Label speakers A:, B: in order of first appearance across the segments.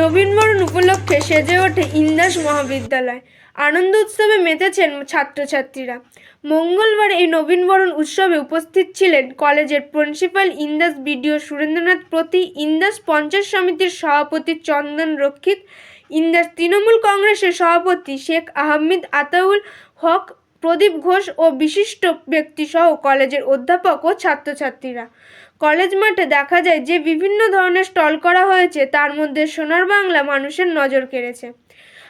A: নবীনবরণ উপলক্ষে সেজে ওঠে ইন্দাস মহাবিদ্যালয়। আনন্দ উৎসবে মেতেছেন ছাত্রছাত্রীরা। মঙ্গলবার এই নবীনবরণ উৎসবে উপস্থিত ছিলেন কলেজের প্রিন্সিপাল ইন্দাস বিডিও সুরেন্দ্রনাথ প্রতি, ইন্দাস পঞ্চায়েত সমিতির সভাপতি চন্দন রক্ষিত, ইন্দাস তৃণমূল কংগ্রেসের সভাপতি শেখ আহমেদ আতাউল হক, প্রদীপ ঘোষ ও বিশিষ্ট ব্যক্তিসহ কলেজের অধ্যাপক ও ছাত্রছাত্রীরা। কলেজ মাঠে দেখা যায় যে বিভিন্ন ধরনের স্টল করা হয়েছে, তার মধ্যে সোনার বাংলা মানুষের নজর কেড়েছে।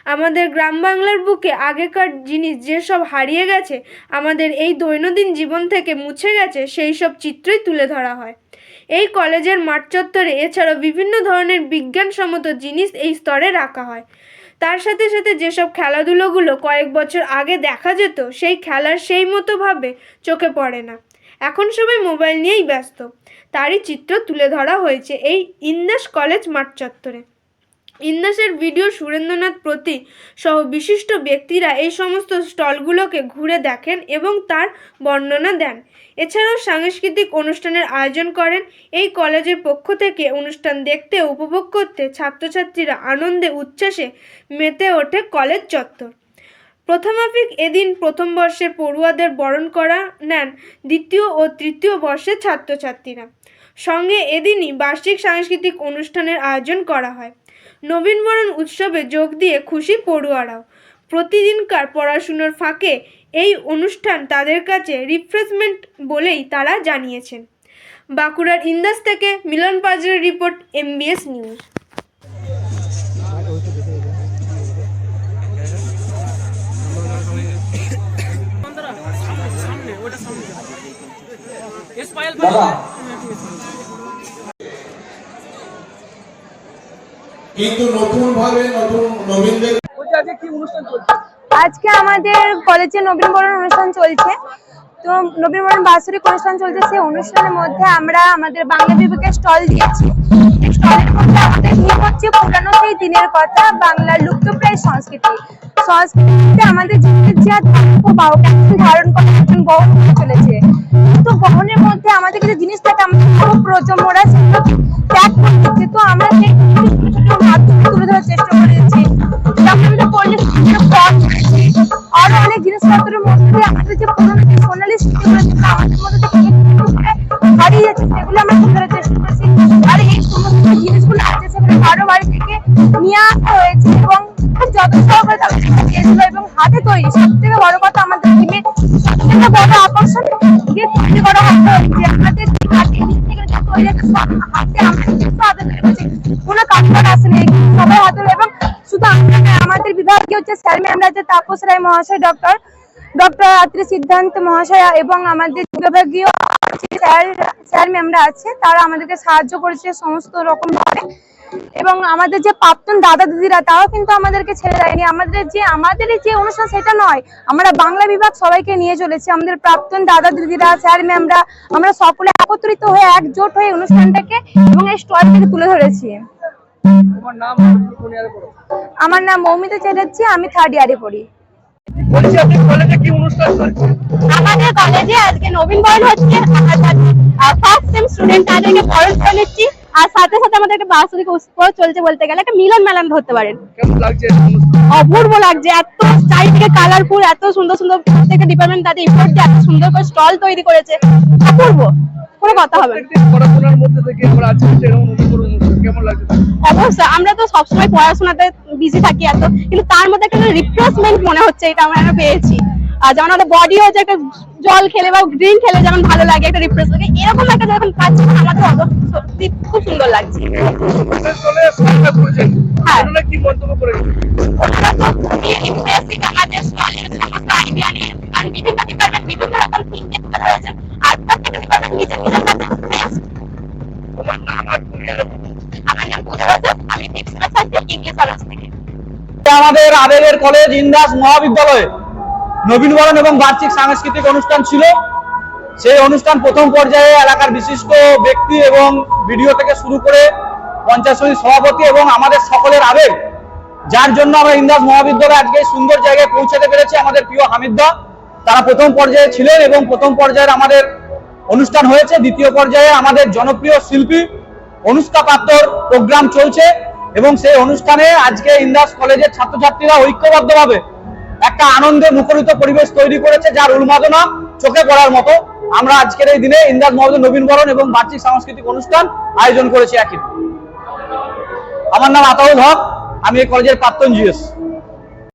A: আমাদের গ্রাম বাংলার বুকে আগেকার জিনিস যেসব হারিয়ে গেছে, আমাদের এই দৈনন্দিন জীবন থেকে মুছে গেছে, সেই সব চিত্রই তুলে ধরা হয়। এই কলেজের মাঠ চত্বরে এছাড়াও বিভিন্ন ধরনের বিজ্ঞানসম্মত জিনিস এই স্তরে রাখা হয়। তার সাথে সাথে যেসব খেলাধুলোগুলো কয়েক বছর আগে দেখা যেত, সেই খেলার সেই মতোভাবে চোখে পড়ে না। এখন সবাই মোবাইল নিয়েই ব্যস্ত। তারই চিত্র তুলে ধরা হয়েছে এই ইন্দাস কলেজ মাঠ চত্বরে। ইন্দাসের ভিডিও সুরেন্দ্রনাথ প্রতি সহ বিশিষ্ট ব্যক্তিরা এই সমস্ত স্টলগুলোকে ঘুরে দেখেন এবং তার বর্ণনা দেন। এছাড়াও সাংস্কৃতিক অনুষ্ঠানের আয়োজন করেন। এই কলেজের পক্ষ থেকে অনুষ্ঠান দেখতে, উপভোগ করতে ছাত্রছাত্রীরা আনন্দে, উচ্ছ্বাসে মেতে ওঠে কলেজ চত্বর। প্রথমাফিক এদিন প্রথম বর্ষের পড়ুয়াদের বরণ করা নেন দ্বিতীয় ও তৃতীয় বর্ষের ছাত্রছাত্রীরা। সঙ্গে এদিনই বার্ষিক সাংস্কৃতিক অনুষ্ঠানের আয়োজন করা হয়। নবীনবরণ উৎসবে যোগ দিয়ে খুশি পড়ুয়ারাও। প্রতিদিনকার পড়াশুনোর ফাঁকে এই অনুষ্ঠান তাদের কাছে রিফ্রেশমেন্ট বলেই তারা জানিয়েছেন। বাঁকুড়ার ইন্দাস থেকে মিলন পাজরের রিপোর্ট এমবিএস নিউজ
B: আজকে আমাদের কলেজে নবীনবরণ অনুষ্ঠান চলছে। তো নবীনবরণ বাৎসরিক অনুষ্ঠান চলছে, সেই অনুষ্ঠানের মধ্যে আমরা আমাদের বাংলা বিভাগের স্টল দিয়েছি। হচ্ছে পুরানো সেই দিনের কথা। বাংলার লুপ্তপ্রায় সংস্কৃতি। সংস্কৃতিতে আমাদের যে ধারণ ধারণ করে করে চলেছে। তো বহনের মধ্যে আমাদের কিছু জিনিস থাকে, আমাদের পুরো প্রজন্মরা আমরা সেই তুলে ধরার চেষ্টা করেছি। আমাদের পড়লে আরও অনেক জিনিসপত্রের মধ্যে আমাদের যে পুরোনো যে সোনালী স্মৃতিগুলো হারিয়ে যাচ্ছে, সেগুলো আমরা চেষ্টা করেছি। আর এই জিনিসগুলো আছে সেগুলো কারও বাড়ি থেকে নিয়ে আসা হয়েছে এবং খুব যত্ন সহকারে দিয়েছিল এবং হাতে তৈরি সব থেকে বড় কথা আমাদের টিমের সবথেকে বড় আকর্ষণ যে তৈরি করা আমাদের হাতে কোনো আসেনি সবাই এবং শুধু আমরা আমাদের হচ্ছে স্যার তাপস রায় মহাশয়, ডক্টর ডক্টর আত্রি সিদ্ধান্ত মহাশয় এবং আমাদের বিভাগীয় স্যার স্যার ম্যামরা আছে তারা আমাদেরকে সাহায্য করেছে সমস্ত রকম ভাবে। এবং আমাদের যে প্রাক্তন দাদা দিদিরা তাও কিন্তু আমাদেরকে ছেড়ে দেয়নি। আমাদের যে আমাদের যে অনুষ্ঠান সেটা নয়। আমরা বাংলা বিভাগ সবাইকে নিয়ে চলেছি। আমাদের প্রাক্তন দাদা দিদিরা স্যার ম্যামরা আমরা সকলে একত্রিত হয়ে একজোট হয়ে অনুষ্ঠানটাকে এবং এই স্টলটাকে তুলে ধরেছি। আমার নাম মৌমিতা চ্যাটার্জি আমি থার্ড ইয়ারে পড়ি।
C: বলছি আপনি কলেজে কি অনুষ্ঠান চলছে?
B: কলেজে আজকে নবীন বরণ হচ্ছে। ফার্স্ট সেম স্টুডেন্ট তাদেরকে বরণ করে নিচ্ছি। আর সাথে সাথে আমাদের একটা বাৎসরিক উৎসব চলছে বলতে গেলে একটা মিলন ধরতে পারেন। অপূর্ব লাগছে এত চারিদিকে কালারফুল এত সুন্দর সুন্দর প্রত্যেকটা ডিপার্টমেন্ট তাদের ইফোর্ট দিয়ে এত সুন্দর করে স্টল তৈরি করেছে। অপূর্ব কোনো কথা হবে অবশ্যই আমরা তো সবসময় পড়াশোনাতে বিজি থাকি এত কিন্তু তার মধ্যে একটা রিফ্রেশমেন্ট মনে হচ্ছে এটা আমরা পেয়েছি। আর যেমন আমাদের বডি হচ্ছে একটা জল খেলে বা গ্রিন খেলে যেমন ভালো লাগে একটা রিফ্রেশ লাগে এরকম একটা যখন পাচ্ছি আমাদের অব- সত্যি খুব সুন্দর লাগছে। হ্যাঁ। আমাদের আমার নাম আমি ইংলিশ অনার্স থেকে
D: আমাদের আবেগের কলেজ, ইন্দাস মহাবিদ্যালয়ে। নবীনবরণ এবং বার্ষিক সাংস্কৃতিক অনুষ্ঠান ছিল। সেই অনুষ্ঠান প্রথম পর্যায়ে এলাকার বিশিষ্ট ব্যক্তি এবং ভিডিও থেকে শুরু করে পঞ্চাশ সমিতির সভাপতি এবং আমাদের সকলের আবেগ, যার জন্য আমরা ইন্দাস মহাবিদ্যালয়ে আজকে সুন্দর জায়গায় পৌঁছাতে পেরেছি আমাদের প্রিয় হামিদদা তারা প্রথম পর্যায়ে ছিলেন এবং প্রথম পর্যায়ের আমাদের অনুষ্ঠান হয়েছে। দ্বিতীয় পর্যায়ে আমাদের জনপ্রিয় শিল্পী অনুষ্কা পাত্রর প্রোগ্রাম চলছে। এবং সেই অনুষ্ঠানে আজকে ইন্দাস কলেজের ছাত্রছাত্রীরা ঐক্যবদ্ধভাবে একটা আনন্দে মুখরিত পরিবেশ তৈরি করেছে যার উন্মাদনা চোখে পড়ার মতো। আমরা আজকের এই দিনে ইন্দাস মহাবিদ্যালয় নবীনবরণ এবং বার্ষিক সাংস্কৃতিক অনুষ্ঠান আয়োজন করেছি একই। আমার নাম আতাউল হক, আমি এই কলেজের প্রাক্তন জিএস।